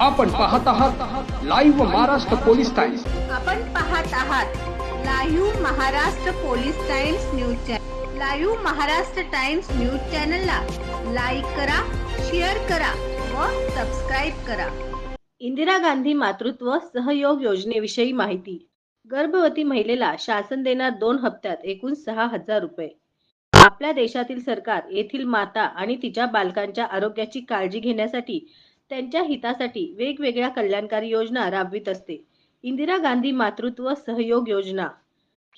आपण पाहत आहात लाईव्ह महाराष्ट्र पोलीस टाइम्स आपण पाहत आहात live Maharashtra police Times news channel live Maharashtra Times news चॅनलला लाईक करा शेअर करा व सबस्क्राईब करा. इंदिरा गांधी मातृत्व सहयोग योजनेविषयी माहिती. गर्भवती महिलेला शासन देणार दोन हप्त्यात एकूण सहा हजार रुपये. आपल्या देशातील सरकार येथील माता आणि तिच्या बालकांच्या आरोग्याची काळजी घेण्यासाठी त्यांच्या हितासाठी वेगवेगळ्या कल्याणकारी योजना राबवित असते. इंदिरा गांधी मातृत्व सहयोग योजना.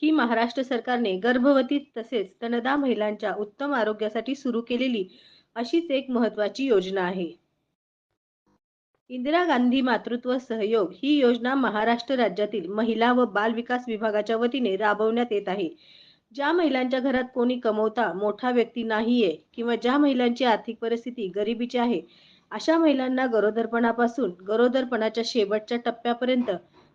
ही महाराष्ट्र सरकारने गर्भवती तसेच स्तनदा महिलांच्या उत्तम आरोग्यासाठी सुरू केलेली अशीच एक महत्वाची योजना आहे. इंदिरा गांधी मातृत्व सहयोग ही योजना महाराष्ट्र राज्यातील महिला व बाल विकास विभागाच्या वतीने राबवण्यात येत आहे. ज्या महिलांच्या घरात कोणी कमवता मोठा व्यक्ती नाहीये किंवा ज्या महिलांची आर्थिक परिस्थिती गरिबीची आहे अशा महिलांना गरोदरपणापासून गरोदरपणाच्या शेवटच्या टप्प्यापर्यंत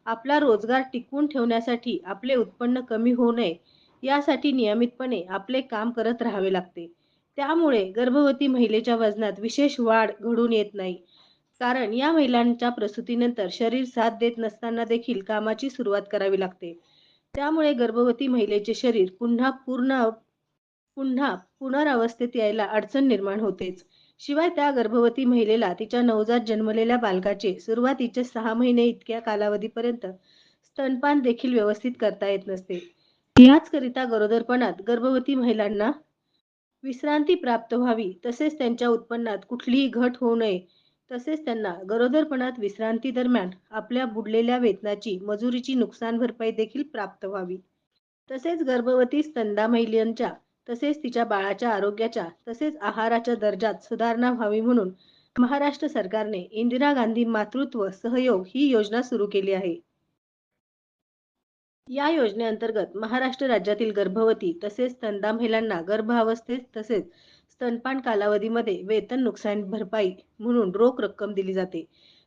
आपला रोजगार टिकवून ठेवण्यासाठी आपले उत्पन्न कमी होऊ नये यासाठी नियमितपणे आपले काम करत राहावे लागते. त्यामुळे गर्भवती महिलेच्या वजनात विशेष वाढ घडून येत नाही. कारण या महिलांच्या प्रसूतीनंतर शरीर साथ देत नसताना देखील कामाची सुरुवात करावी लागते. त्यामुळे गर्भवती महिलेचे शरीर पुन्हा पूर्ण पुन्हा पुनरावस्थेत यायला अडचण निर्माण होतेच. शिवाय त्या गर्भवती महिलेला तिच्या नवजात जन्मलेल्या बालकाचे सुरुवातीचे सहा महिने इतक्या कालावधीपर्यंत स्तनपान देखील व्यवस्थित करता येत नसते. याचकरिता गरोदरपणात गर्भवती महिलांना विश्रांती प्राप्त व्हावी तसेच त्यांच्या उत्पन्नात कुठलीही घट होऊ नये तसेच त्यांना गरोदरपणात विश्रांती दरम्यान आपल्या बुडलेल्या वेतनाची मजुरीची नुकसान भरपाई देखील प्राप्त व्हावी. तसेच गर्भवती स्तंदा महिलांच्या तसेच तिच्या बाळाच्या आरोग्याच्या तसेच आहाराच्या दर्जात सुधारणा व्हावी म्हणून महाराष्ट्र सरकारने इंदिरा गांधी मातृत्व सहयोग ही योजना सुरू केली आहे. या योजनेअंतर्गत महाराष्ट्र राज्यातील गर्भवती तसेच स्तनदा महिलांना गर्भावस्थेत तसेच स्तनपान कालावधीमध्ये वेतन नुकसान भरपाई म्हणून रोख रक्कम दिली जाते.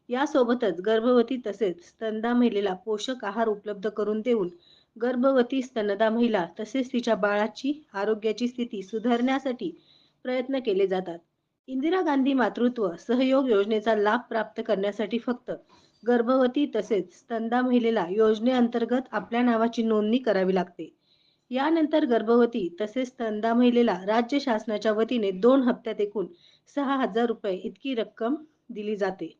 यासोबतच गर्भवती तसेच स्तनदा महिलेला पोषक आहार उपलब्ध करून देऊन गर्भवती स्तनदा महिला तसेच तिच्या बाळाची आरोग्याची स्थिती सुधारण्यासाठी प्रयत्न केले जातात. इंदिरा गांधी मातृत्व सहयोग योजनेचा लाभ प्राप्त करण्यासाठी फक्त गर्भवती तसेच स्तनदा महिलेला योजनेअंतर्गत आपल्या नावाची नोंदणी करावी लागते. यानंतर गर्भवती तसेच स्तनदा महिलेला राज्य शासनाच्या वतीने दोन हप्त्यात एकूण सहा हजार रुपये इतकी रक्कम दिली जाते.